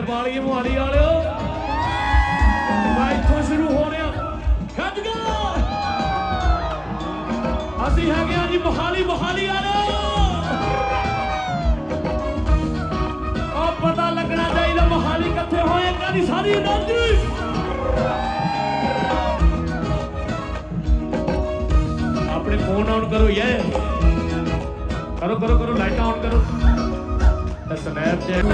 ਭੈਣ ਵਾਲੀ ਮੁਹਾਲੀ ਵਾਲਿਓ। ਮੈਂ ਇੱਥੋਂ ਸ਼ੁਰੂ ਹੋ ਰਿਹਾ। ਖੱਜ ਗਾ ਅਸੀਂ ਹੈਗੇ ਆ ਜੀ ਮੁਹਾਲੀ ਮੁਹਾਲੀ ਵਾਲਿਓ। ਆ ਪਤਾ ਲੱਗਣਾ ਚਾਹੀਦਾ ਮੁਹਾਲੀ ਕਿੱਥੇ ਹੋਏ ਕਾਦੀ ਸਾਰੀ એનર્ਜੀ ਆਪਣੇ ਫੋਨ ਆਨ ਕਰੋ ਯੇ ਕਰੋ ਕਰੋ ਕਰੋ ਲਾਈਟ ਆਨ ਕਰੋ। ਤੇ ਸਨੈਪਚੈਟ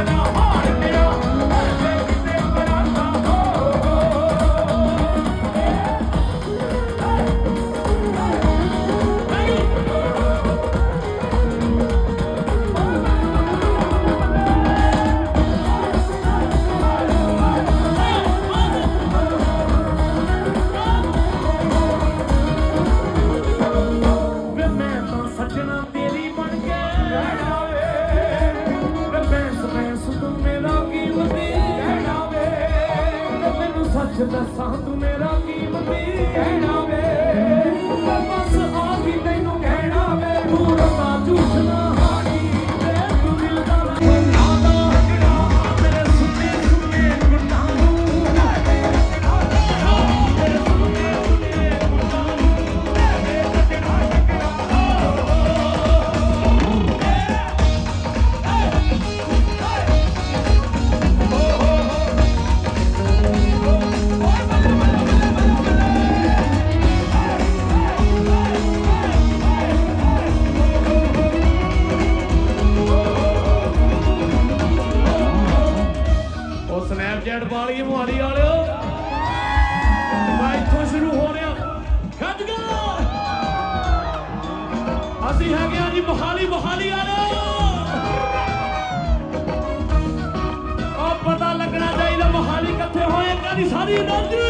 ਮੈਨੂੰ ਸੱਚ ਤੂੰ ਮੇਰਾ ਕੀਮਤੀ ਰਹਿਣਾ ਵੇ। ਮਾਲੀ ਮੁਹਾਲੀ ਵਾਲਿਓ। ਮੈਂ ਇੱਥੋਂ ਸ਼ੁਰੂ ਹੋ ਰਿਹਾ। ਖੱਜ ਗਾ ਅਸੀਂ ਹੈਗੇ ਆ ਜੀ ਮੁਹਾਲੀ ਮੁਹਾਲੀ ਵਾਲਿਓ। ਆ ਪਤਾ ਲੱਗਣਾ ਚਾਹੀਦਾ ਮੁਹਾਲੀ ਕਿੱਥੇ ਹੋਏ ਕਾਦੀ ਸਾਰੀ એનર્ਜੀ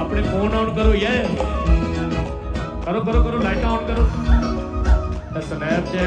ਆਪਣੇ ਫੋਨ ਆਨ ਕਰੋ ਯੇ ਕਰੋ ਕਰੋ ਕਰੋ ਲਾਈਟ ਆਨ ਕਰੋ। ਸਨੈਪਚੈਟ